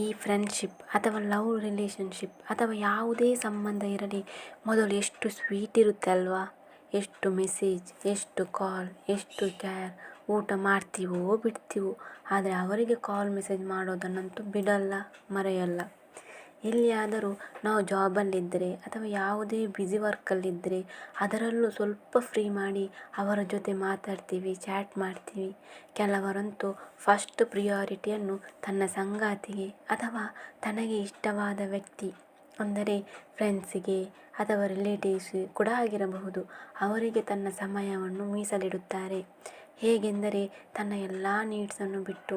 ಈ ಫ್ರೆಂಡ್ಶಿಪ್ ಅಥವಾ love relationship ಅಥವಾ ಯಾವುದೇ ಸಂಬಂಧ ಇರಲಿ, ಮೊದಲು ಎಷ್ಟು ಸ್ವೀಟ್ ಇರುತ್ತೆ ಅಲ್ವಾ? ಎಷ್ಟು ಮೆಸೇಜ್ ಎಷ್ಟು ಕಾಲ್ ಎಷ್ಟು ಕೇರ್ ಊಟ ಮಾಡ್ತೀವೋ ಬಿಡ್ತೀವೋ, ಆದರೆ ಅವರಿಗೆ ಕಾಲ್ ಮೆಸೇಜ್ ಮಾಡೋದನ್ನಂತೂ ಬಿಡಲ್ಲ, ಮರೆಯಲ್ಲ. ಎಲ್ಲಿಯಾದರೂ ನಾವು ಜಾಬಲ್ಲಿದ್ದರೆ ಅಥವಾ ಯಾವುದೇ ಬ್ಯುಸಿ ವರ್ಕಲ್ಲಿದ್ದರೆ ಅದರಲ್ಲೂ ಸ್ವಲ್ಪ ಫ್ರೀ ಮಾಡಿ ಅವರ ಜೊತೆ ಮಾತಾಡ್ತೀವಿ ಚಾಟ್ ಮಾಡ್ತೀವಿ. ಕೆಲವರಂತೂ ಫಸ್ಟ್ ಪ್ರಿಯಾರಿಟಿಯನ್ನು ತನ್ನ ಸಂಗಾತಿಗೆ ಅಥವಾ ತನಗೆ ಇಷ್ಟವಾದ ವ್ಯಕ್ತಿ, ಅಂದರೆ ಫ್ರೆಂಡ್ಸಿಗೆ ಅಥವಾ ರಿಲೇಟಿವ್ಸ್ ಕೂಡ ಆಗಿರಬಹುದು. ಅವರಿಗೆ ತನ್ನ ಸಮಯವನ್ನು ಮೀಸಲಿಡುತ್ತಾರೆ. ಹೇಗೆಂದರೆ ತನ್ನ ಎಲ್ಲ ನೀಡ್ಸನ್ನು ಬಿಟ್ಟು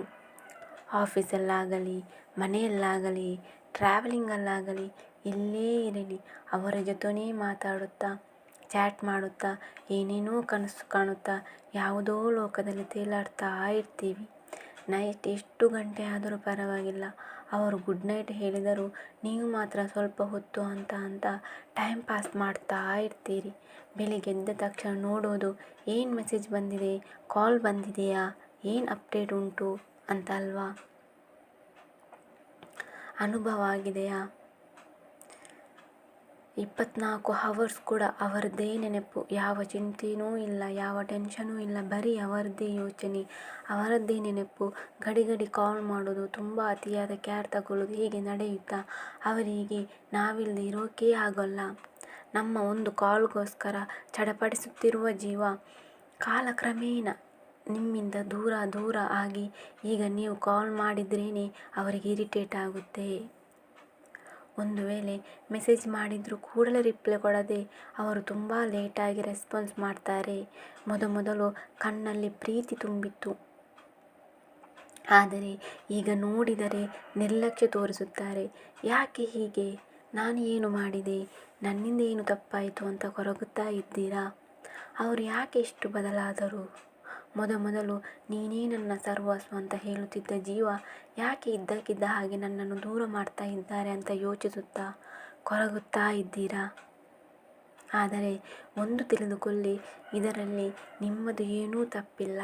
ಆಫೀಸಲ್ಲಾಗಲಿ ಮನೆಯಲ್ಲಾಗಲಿ ಟ್ರಾವೆಲಿಂಗಲ್ಲಾಗಲಿ ಎಲ್ಲೇ ಇರಲಿ. ಅವರ ಜೊತೆನೇ ಮಾತಾಡುತ್ತಾ ಚಾಟ್ ಮಾಡುತ್ತಾ, ಏನೇನೋ ಕನಸು ಕಾಣುತ್ತಾ, ಯಾವುದೋ ಲೋಕದಲ್ಲಿ ತೇಲಾಡ್ತಾ ಇರ್ತೀವಿ. ನೈಟ್ ಎಷ್ಟು ಗಂಟೆ ಆದರೂ ಪರವಾಗಿಲ್ಲ. ಅವರು ಗುಡ್ ನೈಟ್ ಹೇಳಿದರೂ, ನೀವು ಮಾತ್ರ ಸ್ವಲ್ಪ ಹೊತ್ತು ಅಂತ ಅಂತ ಟೈಮ್ ಪಾಸ್ ಮಾಡ್ತಾ ಇರ್ತೀರಿ. ಬೆಳಿಗ್ಗೆ ಎದ್ದ ತಕ್ಷಣ ನೋಡೋದು, ಏನು ಮೆಸೇಜ್ ಬಂದಿದೆ? ಕಾಲ್ ಬಂದಿದೆಯಾ? ಏನು ಅಪ್ಡೇಟ್ ಉಂಟು? ಅಂತ ಅಲ್ವಾ ಅನುಭವ ಆಗಿದೆಯಾ? ಇಪ್ಪತ್ನಾಲ್ಕು ಹವರ್ಸ್ ಕೂಡ ಅವರದ್ದೇ ನೆನಪು. ಯಾವ ಚಿಂತೆಯೂ ಇಲ್ಲ, ಯಾವ ಟೆನ್ಷನೂ ಇಲ್ಲ. ಬರೀ ಅವರದ್ದೇ ಯೋಚನೆ, ಅವರದ್ದೇ ನೆನಪು. ಗಡಿ ಗಡಿ ಕಾಲ್ ಮಾಡೋದು ತುಂಬ ಅತಿಯಾದ ಕೇರ್ ತಗೊಳ್ಳೋದು ಹೀಗೆ ನಡೆಯುತ್ತಾ? ಅವರಿಗೆ ನಾವಿಲ್ಲದೆ ಇರೋಕೆ ಆಗೋಲ್ಲ. ನಮ್ಮ ಒಂದು ಕಾಲ್ಗೋಸ್ಕರ ಚಡಪಡಿಸುತ್ತಿರುವ ಜೀವ ಕಾಲಕ್ರಮೇಣ ನಿಮ್ಮಿಂದ ದೂರ ದೂರ ಆಗಿ ಈಗ ನೀವು ಕಾಲ್ ಮಾಡಿದ್ರೇ ಅವರಿಗೆ ಇರಿಟೇಟ್ ಆಗುತ್ತೆ. ಒಂದು ವೇಳೆ ಮೆಸೇಜ್ ಮಾಡಿದರೂ ಕೂಡಲೇ ರಿಪ್ಲೈ ಕೊಡದೆ ಅವರು ತುಂಬ ಲೇಟಾಗಿ ರೆಸ್ಪಾನ್ಸ್ ಮಾಡ್ತಾರೆ. ಮೊದಮೊದಲು ಕಣ್ಣಲ್ಲಿ ಪ್ರೀತಿ ತುಂಬಿತ್ತು. ಆದರೆ ಈಗ ನೋಡಿದರೆ ನಿರ್ಲಕ್ಷ್ಯ ತೋರಿಸುತ್ತಾರೆ. ಯಾಕೆ ಹೀಗೆ? ನಾನು ಏನು ಮಾಡಿದೆ? ನನ್ನಿಂದ ಏನು ತಪ್ಪಾಯಿತು ಅಂತ ಕೊರಗುತ್ತಾ ಇದ್ದೀರಾ? ಅವರು ಯಾಕೆ ಇಷ್ಟು ಬದಲಾದರು? ಮೊದಮೊದಲು ನೀನೇ ನನ್ನ ಸರ್ವಸ್ವ ಅಂತ ಹೇಳುತ್ತಿದ್ದ ಜೀವ ಯಾಕೆ ಇದ್ದಕ್ಕಿದ್ದ ಹಾಗೆ ನನ್ನನ್ನು ದೂರ ಮಾಡ್ತಾ ಇದ್ದಾರೆ ಅಂತ ಯೋಚಿಸುತ್ತಾ ಕೊರಗುತ್ತಾ ಇದ್ದೀರಾ? ಆದರೆ ಒಂದು ತಿಳಿದುಕೊಳ್ಳಿ, ಇದರಲ್ಲಿ ನಿಮ್ಮದು ಏನೂ ತಪ್ಪಿಲ್ಲ.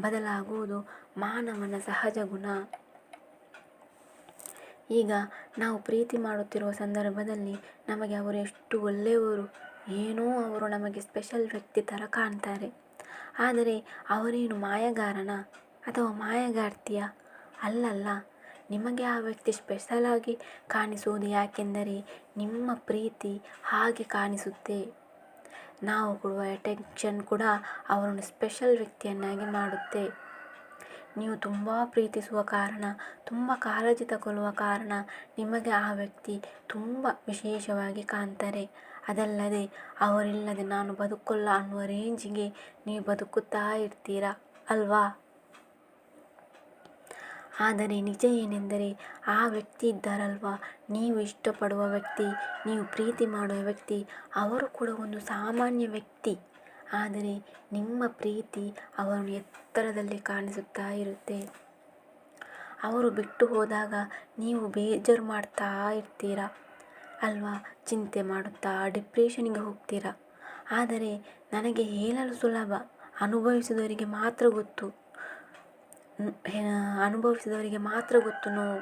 ಬದಲಾಗುವುದು ಮಾನವನ ಸಹಜ ಗುಣ. ಈಗ ನಾವು ಪ್ರೀತಿ ಮಾಡುತ್ತಿರುವ ಸಂದರ್ಭದಲ್ಲಿ ನಮಗೆ ಅವರು ಎಷ್ಟು ಒಳ್ಳೆಯವರು, ಏನೋ ಅವರು ನಮಗೆ ಸ್ಪೆಷಲ್ ವ್ಯಕ್ತಿ ಥರ ಕಾಣ್ತಾರೆ. ಆದರೆ ಅವರೇನು ಮಾಯಗಾರನ ಅಥವಾ ಮಾಯಗಾರ್ತಿಯ? ಅಲ್ಲಲ್ಲ, ನಿಮಗೆ ಆ ವ್ಯಕ್ತಿ ಸ್ಪೆಷಲಾಗಿ ಕಾಣಿಸುವುದು ಯಾಕೆಂದರೆ ನಿಮ್ಮ ಪ್ರೀತಿ ಹಾಗೆ ಕಾಣಿಸುತ್ತೆ. ನಾವು ಕೊಡುವ ಅಟೆನ್ಷನ್ ಕೂಡ ಅವರನ್ನು ಸ್ಪೆಷಲ್ ವ್ಯಕ್ತಿಯನ್ನಾಗಿ ಮಾಡುತ್ತೆ. ನೀವು ತುಂಬ ಪ್ರೀತಿಸುವ ಕಾರಣ, ತುಂಬ ಕಾಳಜಿ ತಗೊಳ್ಳುವ ಕಾರಣ ನಿಮಗೆ ಆ ವ್ಯಕ್ತಿ ತುಂಬ ವಿಶೇಷವಾಗಿ ಕಾಣ್ತಾರೆ. ಅದಲ್ಲದೆ ಅವರಿಲ್ಲದೆ ನಾನು ಬದುಕೋಲ್ಲ ಅನ್ನುವ ರೇಂಜಿಗೆ ನೀವು ಬದುಕುತ್ತಾ ಇರ್ತೀರಾ ಅಲ್ವಾ? ಆದರೆ ನಿಜ ಏನೆಂದರೆ ಆ ವ್ಯಕ್ತಿ ಇದ್ದಾರಲ್ವ? ನೀವು ಇಷ್ಟಪಡುವ ವ್ಯಕ್ತಿ, ನೀವು ಪ್ರೀತಿ ಮಾಡುವ ವ್ಯಕ್ತಿ, ಅವರು ಕೂಡ ಒಂದು ಸಾಮಾನ್ಯ ವ್ಯಕ್ತಿ. ಆದರೆ ನಿಮ್ಮ ಪ್ರೀತಿ ಅವರನ್ನು ಎತ್ತರದಲ್ಲಿ ಕಾಣಿಸುತ್ತಾ ಇರುತ್ತೆ. ಅವರು ಬಿಟ್ಟು ಹೋದಾಗ ನೀವು ಬೇಜಾರು ಮಾಡ್ತಾ ಇರ್ತೀರ? ಅಲ್ವಾ? ಚಿಂತೆ ಮಾಡುತ್ತಾ ಡಿಪ್ರೆಷನಿಗೆ ಹೋಗ್ತೀರಾ? ಆದರೆ ನನಗೆ ಹೇಳಲು ಸುಲಭ. ಅನುಭವಿಸಿದವರಿಗೆ ಮಾತ್ರ ಗೊತ್ತು. ಅನುಭವಿಸಿದವರಿಗೆ ಮಾತ್ರ ಗೊತ್ತು ನೋವು.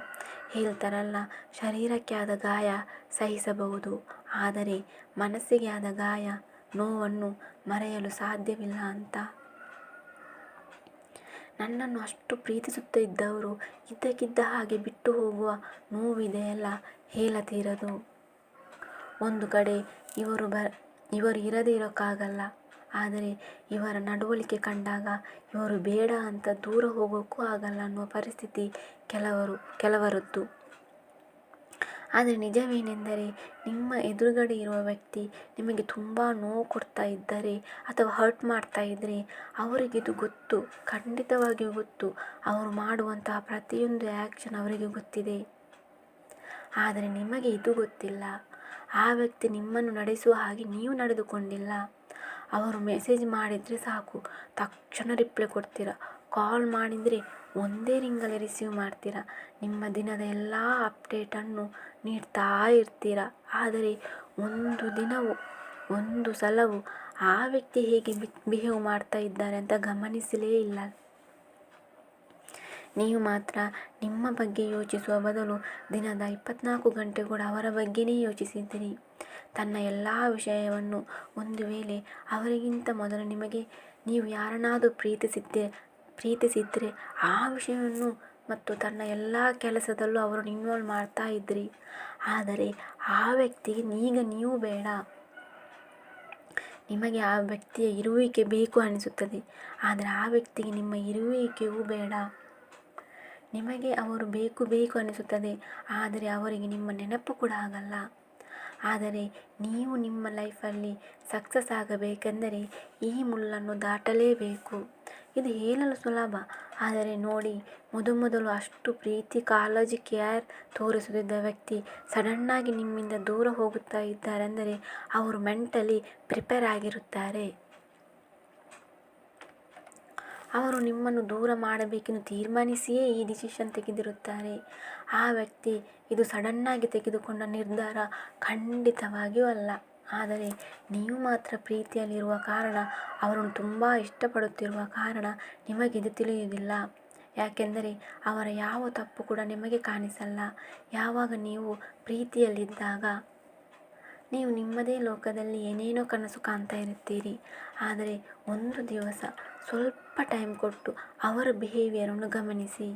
ಹೇಳ್ತಾರಲ್ಲ, ಶರೀರಕ್ಕೆ ಆದ ಗಾಯ ಸಹಿಸಬಹುದು. ಆದರೆ ಮನಸ್ಸಿಗೆ ಆದ ಗಾಯ ನೋವನ್ನು ಮರೆಯಲು ಸಾಧ್ಯವಿಲ್ಲ ಅಂತ. ನನ್ನನ್ನು ಅಷ್ಟು ಪ್ರೀತಿಸುತ್ತ ಇದ್ದವರು ಇದ್ದಕ್ಕಿದ್ದ ಹಾಗೆ ಬಿಟ್ಟು ಹೋಗುವ ನೋವಿದೆಯಲ್ಲ, ಹೇಳತೀರದು. ಒಂದು ಕಡೆ ಇವರು ಬ, ಇವರು ಇರದೇ ಇರೋಕ್ಕಾಗಲ್ಲ. ಆದರೆ ಇವರ ನಡವಳಿಕೆ ಕಂಡಾಗ ಇವರು ಬೇಡ ಅಂತ ದೂರ ಹೋಗೋಕ್ಕೂ ಆಗಲ್ಲ ಅನ್ನುವ ಪರಿಸ್ಥಿತಿ ಕೆಲವರು, ಕೆಲವರದ್ದು. ಆದರೆ ನಿಜವೇನೆಂದರೆ ನಿಮ್ಮ ಎದುರುಗಡೆ ಇರುವ ವ್ಯಕ್ತಿ ನಿಮಗೆ ತುಂಬ ನೋವು ಕೊಡ್ತಾ ಇದ್ದರೆ ಅಥವಾ ಹರ್ಟ್ ಮಾಡ್ತಾ ಇದ್ದರೆ ಅವರಿಗಿದು ಗೊತ್ತು, ಖಂಡಿತವಾಗಿಯೂ ಗೊತ್ತು. ಅವರು ಮಾಡುವಂತಹ ಪ್ರತಿಯೊಂದು ಆ್ಯಕ್ಷನ್ ಅವರಿಗೆ ಗೊತ್ತಿದೆ. ಆದರೆ ನಿಮಗೆ ಇದು ಗೊತ್ತಿಲ್ಲ. ಆ ವ್ಯಕ್ತಿ ನಿಮ್ಮನ್ನು ನಡೆಸುವ ಹಾಗೆ ನೀವು ನಡೆದುಕೊಂಡಿಲ್ಲ. ಅವರು ಮೆಸೇಜ್ ಮಾಡಿದರೆ ಸಾಕು. ತಕ್ಷಣ ರಿಪ್ಲೈ ಕೊಡ್ತೀರ? ಕಾಲ್ ಮಾಡಿದರೆ ಒಂದೇ ರಿಂಗಲ್ಲಿ ರಿಸೀವ್ ಮಾಡ್ತೀರ? ನಿಮ್ಮ ದಿನದ ಎಲ್ಲ ಅಪ್ಡೇಟನ್ನು ನೀಡ್ತಾ ಇರ್ತೀರ? ಆದರೆ ಒಂದು ದಿನವು, ಒಂದು ಸಲವೂ ಆ ವ್ಯಕ್ತಿ ಹೇಗೆ ಬಿಹೇವ್ ಮಾಡ್ತಾ ಇದ್ದಾರೆ ಅಂತ ಗಮನಿಸಲೇ ಇಲ್ಲ. ನೀವು ಮಾತ್ರ ನಿಮ್ಮ ಬಗ್ಗೆ ಯೋಚಿಸುವ ಬದಲು ದಿನದ ಇಪ್ಪತ್ನಾಲ್ಕು ಗಂಟೆ ಕೂಡ ಅವರ ಬಗ್ಗೆನೇ ಯೋಚಿಸಿದ್ದೀರಿ. ತನ್ನ ಎಲ್ಲ ವಿಷಯವನ್ನು ಒಂದು ವೇಳೆ ಅವರಿಗಿಂತ ಮೊದಲು ನಿಮಗೆ ನೀವು ಯಾರನ್ನಾದರೂ ಪ್ರೀತಿಸಿದ್ದೆ ಪ್ರೀತಿಸಿದ್ದರೆ ಆ ವಿಷಯವನ್ನು ಮತ್ತು ತನ್ನ ಎಲ್ಲ ಕೆಲಸದಲ್ಲೂ ಅವರು ಇನ್ವಾಲ್ವ್ ಮಾಡ್ತಾ ಇದ್ರಿ ಆದರೆ ಆ ವ್ಯಕ್ತಿಗೆ ಈಗ ನೀವು ಬೇಡ. ನಿಮಗೆ ಆ ವ್ಯಕ್ತಿಯ ಇರುವಿಕೆ ಬೇಕು ಅನಿಸುತ್ತದೆ. ಆದರೆ ಆ ವ್ಯಕ್ತಿಗೆ ನಿಮ್ಮ ಇರುವಿಕೆಯೂ ಬೇಡ. ನಿಮಗೆ ಅವರು ಬೇಕು ಬೇಕು ಅನಿಸುತ್ತದೆ ಆದರೆ ಅವರಿಗೆ ನಿಮ್ಮ ನೆನಪು ಕೂಡ ಆಗಲ್ಲ. ಆದರೆ ನೀವು ನಿಮ್ಮ ಲೈಫಲ್ಲಿ ಸಕ್ಸಸ್ ಆಗಬೇಕೆಂದರೆ ಈ ಮುಳ್ಳನ್ನು ದಾಟಲೇಬೇಕು. ಇದು ಹೇಳಲು ಸುಲಭ. ಆದರೆ ನೋಡಿ ಮೊದಮೊದಲು ಅಷ್ಟು ಪ್ರೀತಿ ಕಾಳಜಿ, ಕೇರ್ ತೋರಿಸುತ್ತಿದ್ದ ವ್ಯಕ್ತಿ ಸಡನ್ನಾಗಿ ನಿಮ್ಮಿಂದ ದೂರ ಹೋಗುತ್ತಾ ಇದ್ದಾರೆಂದರೆ ಅವರು ಮೆಂಟಲಿ ಪ್ರಿಪೇರ್ ಆಗಿರುತ್ತಾರೆ. ಅವರು ನಿಮ್ಮನ್ನು ದೂರ ಮಾಡಬೇಕೆಂದು ತೀರ್ಮಾನಿಸಿಯೇ ಈ ಡಿಸಿಷನ್ ತೆಗೆದಿರುತ್ತಾರೆ. ಆ ವ್ಯಕ್ತಿ ಇದು ಸಡನ್ನಾಗಿ ತೆಗೆದುಕೊಂಡ ನಿರ್ಧಾರ ಖಂಡಿತವಾಗಿಯೂ ಅಲ್ಲ. ಆದರೆ ನೀವು ಮಾತ್ರ ಪ್ರೀತಿಯಲ್ಲಿರುವ ಕಾರಣ, ಅವರನ್ನು ತುಂಬ ಇಷ್ಟಪಡುತ್ತಿರುವ ಕಾರಣ ನಿಮಗಿದು ತಿಳಿಯುವುದಿಲ್ಲ. ಯಾಕೆಂದರೆ ಅವರ ಯಾವ ತಪ್ಪು ಕೂಡ ನಿಮಗೆ ಕಾಣಿಸಲ್ಲ. ಯಾವಾಗ ನೀವು ಪ್ರೀತಿಯಲ್ಲಿದ್ದಾಗ ನೀವು ನಿಮ್ಮದೇ ಲೋಕದಲ್ಲಿ ಏನೇನೋ ಕನಸು ಕಾಣ್ತಾ ಇರುತ್ತೀರಿ. ಆದರೆ ಒಂದು ದಿವಸ ಸ್ವಲ್ಪ ಟೈಮ್ ಕೊಟ್ಟು ಅವರ ಬಿಹೇವಿಯರನ್ನು ಗಮನಿಸಿ.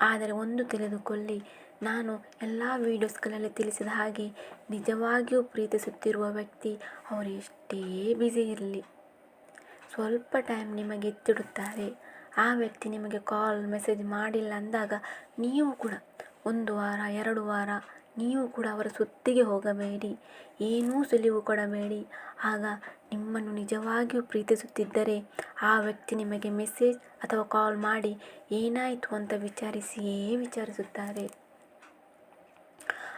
ಆದರೆ ಒಂದು ತಿಳಿದುಕೊಳ್ಳಿ, ನಾನು ಎಲ್ಲ ವೀಡಿಯೋಸ್ಗಳಲ್ಲಿ ತಿಳಿಸಿದ ಹಾಗೆ ನಿಜವಾಗಿಯೂ ಪ್ರೀತಿಸುತ್ತಿರುವ ವ್ಯಕ್ತಿ ಅವರು ಎಷ್ಟೇ ಬ್ಯುಸಿ ಇರಲಿ, ಸ್ವಲ್ಪ ಟೈಮ್ ನಿಮಗೆ ಎತ್ತಿಡುತ್ತಾರೆ. ಆ ವ್ಯಕ್ತಿ ನಿಮಗೆ ಕಾಲ್ ಮೆಸೇಜ್ ಮಾಡಿಲ್ಲ ಅಂದಾಗ ನೀವು ಕೂಡ ಒಂದು ವಾರ, ಎರಡು ವಾರ ನೀವು ಕೂಡ ಅವರ ಸುತ್ತಿಗೆ ಹೋಗಬೇಡಿ. ಏನೂ ಸುಳಿವು ಕೊಡಬೇಡಿ. ಆಗ ನಿಮ್ಮನ್ನು ನಿಜವಾಗಿಯೂ ಪ್ರೀತಿಸುತ್ತಿದ್ದರೆ ಆ ವ್ಯಕ್ತಿ ನಿಮಗೆ ಮೆಸೇಜ್ ಅಥವಾ ಕಾಲ್ ಮಾಡಿ ಏನಾಯಿತು ಅಂತ ವಿಚಾರಿಸಿಯೇ ವಿಚಾರಿಸುತ್ತಾರೆ.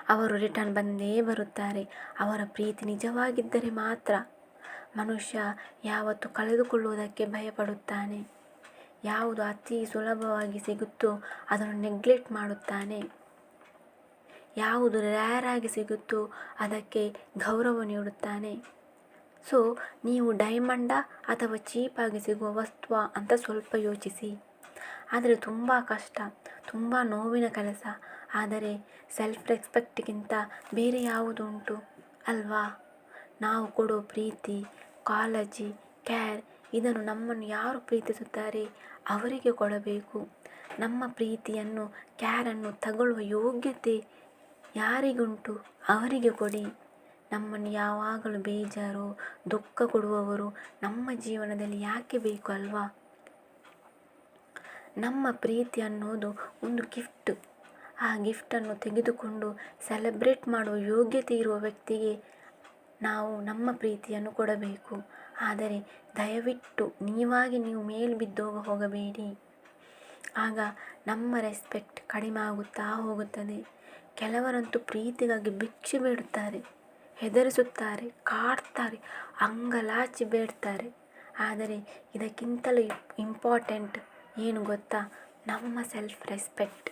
ಅವರು ರಿಟರ್ನ್ ಬಂದೇ ಬರುತ್ತಾರೆ. ಅವರ ಪ್ರೀತಿ ನಿಜವಾಗಿದ್ದರೆ ಮಾತ್ರ ಮನುಷ್ಯ ಯಾವತ್ತು ಕಳೆದುಕೊಳ್ಳುವುದಕ್ಕೆ ಭಯಪಡುತ್ತಾನೆ. ಯಾವುದು ಅತಿ ಸುಲಭವಾಗಿ ಸಿಗುತ್ತೋ ಅದನ್ನು ನೆಗ್ಲೆಕ್ಟ್ ಮಾಡುತ್ತಾನೆ. ಯಾವುದು ರ್ಯಾರಾಗಿ ಸಿಗುತ್ತೋ ಅದಕ್ಕೆ ಗೌರವ ನೀಡುತ್ತಾನೆ. ಸೊ ನೀವು ಡೈಮಂಡ ಅಥವಾ ಚೀಪಾಗಿ ಸಿಗುವ ವಸ್ತು ಅಂತ ಸ್ವಲ್ಪ ಯೋಚಿಸಿ. ಆದರೆ ತುಂಬ ಕಷ್ಟ, ತುಂಬ ನೋವಿನ ಕೆಲಸ. ಆದರೆ ಸೆಲ್ಫ್ ರೆಸ್ಪೆಕ್ಟ್ಗಿಂತ ಬೇರೆ ಯಾವುದು ಉಂಟು? ಅಲ್ವಾ? ನಾವು ಕೊಡೋ ಪ್ರೀತಿ, ಕಾಳಜಿ ಕೇರ್ ಇದನ್ನು ನಮ್ಮನ್ನು ಯಾರು ಪ್ರೀತಿಸುತ್ತಾರೆ? ಅವರಿಗೆ ಕೊಡಬೇಕು. ನಮ್ಮ ಪ್ರೀತಿಯನ್ನು ಕ್ಯಾರನ್ನು ತಗೊಳ್ಳುವ ಯೋಗ್ಯತೆ ಯಾರಿಗುಂಟು ಅವರಿಗೆ ಕೊಡಿ. ನಮ್ಮನ್ನು ಯಾವಾಗಲೂ ಬೇಜಾರು, ದುಃಖ ಕೊಡುವವರು ನಮ್ಮ ಜೀವನದಲ್ಲಿ ಯಾಕೆ ಬೇಕು ಅಲ್ವಾ? ನಮ್ಮ ಪ್ರೀತಿ ಅನ್ನೋದು ಒಂದು ಗಿಫ್ಟ್ ಆ ಗಿಫ್ಟನ್ನು ತೆಗೆದುಕೊಂಡು ಸೆಲೆಬ್ರೇಟ್ ಮಾಡುವ ಯೋಗ್ಯತೆ ಇರುವ ವ್ಯಕ್ತಿಗೆ ನಾವು ನಮ್ಮ ಪ್ರೀತಿಯನ್ನು ಕೊಡಬೇಕು. ಆದರೆ ದಯವಿಟ್ಟು ನೀವಾಗಿ ನೀವು ಮೇಲ್ ಬಿದ್ದೋಗ ಹೋಗಬೇಡಿ. ಆಗ ನಮ್ಮ ರೆಸ್ಪೆಕ್ಟ್ ಕಡಿಮೆ ಆಗುತ್ತಾ ಹೋಗುತ್ತದೆ. ಕೆಲವರಂತೂ ಪ್ರೀತಿಗಾಗಿ ಬಿಚ್ಚಿ ಬೇಡುತ್ತಾರೆ, ಹೆದರಿಸುತ್ತಾರೆ, ಕಾಡ್ತಾರೆ, ಅಂಗಲಾಚಿ ಬೇಡ್ತಾರೆ. ಆದರೆ ಇದಕ್ಕಿಂತಲೂ ಇಂಪಾರ್ಟೆಂಟ್ ಏನು ಗೊತ್ತಾ? ನಮ್ಮ ಸೆಲ್ಫ್ ರೆಸ್ಪೆಕ್ಟ್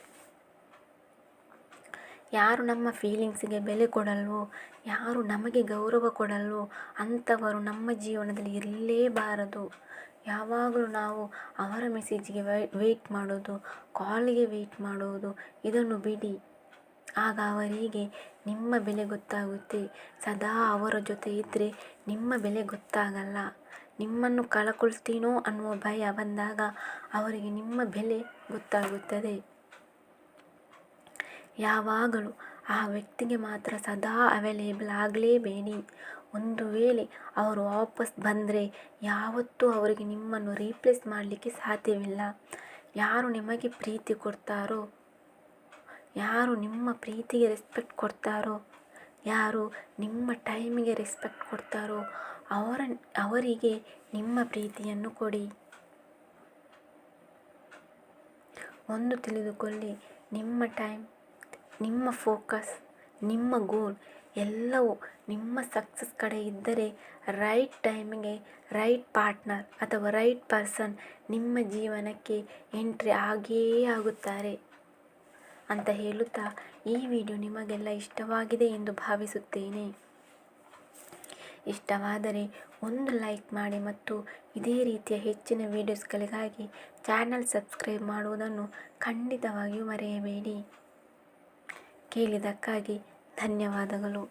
ಯಾರು ನಮ್ಮ ಫೀಲಿಂಗ್ಸಿಗೆ ಬೆಲೆ ಕೊಡಲ್ವೋ, ಯಾರು ನಮಗೆ ಗೌರವ ಕೊಡಲ್ವೋ, ಅಂಥವರು ನಮ್ಮ ಜೀವನದಲ್ಲಿ ಇರಲೇಬಾರದು. ಯಾವಾಗಲೂ ನಾವು ಅವರ ಮೆಸೇಜಿಗೆ ವೆಯ್ಟ್ ಮಾಡೋದು ಕಾಲ್ಗೆ ವೆಯ್ಟ್ ಮಾಡೋದು, ಇದನ್ನು ಬಿಡಿ. ಆಗ ಅವರಿಗೆ ನಿಮ್ಮ ಬೆಲೆ ಗೊತ್ತಾಗುತ್ತೆ. ಸದಾ ಅವರ ಜೊತೆ ಇದ್ದರೆ ನಿಮ್ಮ ಬೆಲೆ ಗೊತ್ತಾಗಲ್ಲ. ನಿಮ್ಮನ್ನು ಕಳಕೊಳ್ತೀನೋ ಅನ್ನುವ ಭಯ ಬಂದಾಗ ಅವರಿಗೆ ನಿಮ್ಮ ಬೆಲೆ ಗೊತ್ತಾಗುತ್ತದೆ. ಯಾವಾಗಲೂ ಆ ವ್ಯಕ್ತಿಗೆ ಮಾತ್ರ ಸದಾ ಅವೈಲೇಬಲ್ ಆಗಲೇಬೇಡಿ. ಒಂದು ವೇಳೆ ಅವರು ವಾಪಸ್ ಬಂದರೆ ಯಾವತ್ತೂ ಅವರಿಗೆ ನಿಮ್ಮನ್ನು ರೀಪ್ಲೇಸ್ ಮಾಡಲಿಕ್ಕೆ ಸಾಧ್ಯವಿಲ್ಲ. ಯಾರು ನಿಮಗೆ ಪ್ರೀತಿ ಕೊಡ್ತಾರೋ ಯಾರು ನಿಮ್ಮ ಪ್ರೀತಿಗೆ ರೆಸ್ಪೆಕ್ಟ್ ಕೊಡ್ತಾರೋ, ಯಾರು ನಿಮ್ಮ ಟೈಮಿಗೆ ರೆಸ್ಪೆಕ್ಟ್ ಕೊಡ್ತಾರೋ, ಅವರ, ಅವರಿಗೆ ನಿಮ್ಮ ಪ್ರೀತಿಯನ್ನು ಕೊಡಿ. ಒಂದು ತಿಳಿದುಕೊಳ್ಳಿ, ನಿಮ್ಮ ಟೈಮ್ ನಿಮ್ಮ ಫೋಕಸ್ ನಿಮ್ಮ ಗೋಲ್ ಎಲ್ಲವೂ ನಿಮ್ಮ ಸಕ್ಸಸ್ ಕಡೆ ಇದ್ದರೆ ರೈಟ್ ಟೈಮಿಗೆ ರೈಟ್ ಪಾರ್ಟ್ನರ್ ಅಥವಾ ರೈಟ್ ಪರ್ಸನ್ ನಿಮ್ಮ ಜೀವನಕ್ಕೆ ಎಂಟ್ರಿ ಆಗಿಯೇ ಆಗುತ್ತಾರೆ. ಅಂತ ಹೇಳುತ್ತಾ, ಈ ವಿಡಿಯೋ ನಿಮಗೆಲ್ಲ ಇಷ್ಟವಾಗಿದೆ ಎಂದು ಭಾವಿಸುತ್ತೇನೆ. ಇಷ್ಟವಾದರೆ ಒಂದು ಲೈಕ್ ಮಾಡಿ ಮತ್ತು ಇದೇ ರೀತಿಯ ಹೆಚ್ಚಿನ ವೀಡಿಯೋಸ್ಗಳಿಗಾಗಿ ಚಾನಲ್ ಸಬ್ಸ್ಕ್ರೈಬ್ ಮಾಡುವುದನ್ನು ಖಂಡಿತವಾಗಿಯೂ ಮರೆಯಬೇಡಿ. ಕೇಳಿದ್ದಕ್ಕಾಗಿ ಧನ್ಯವಾದಗಳು.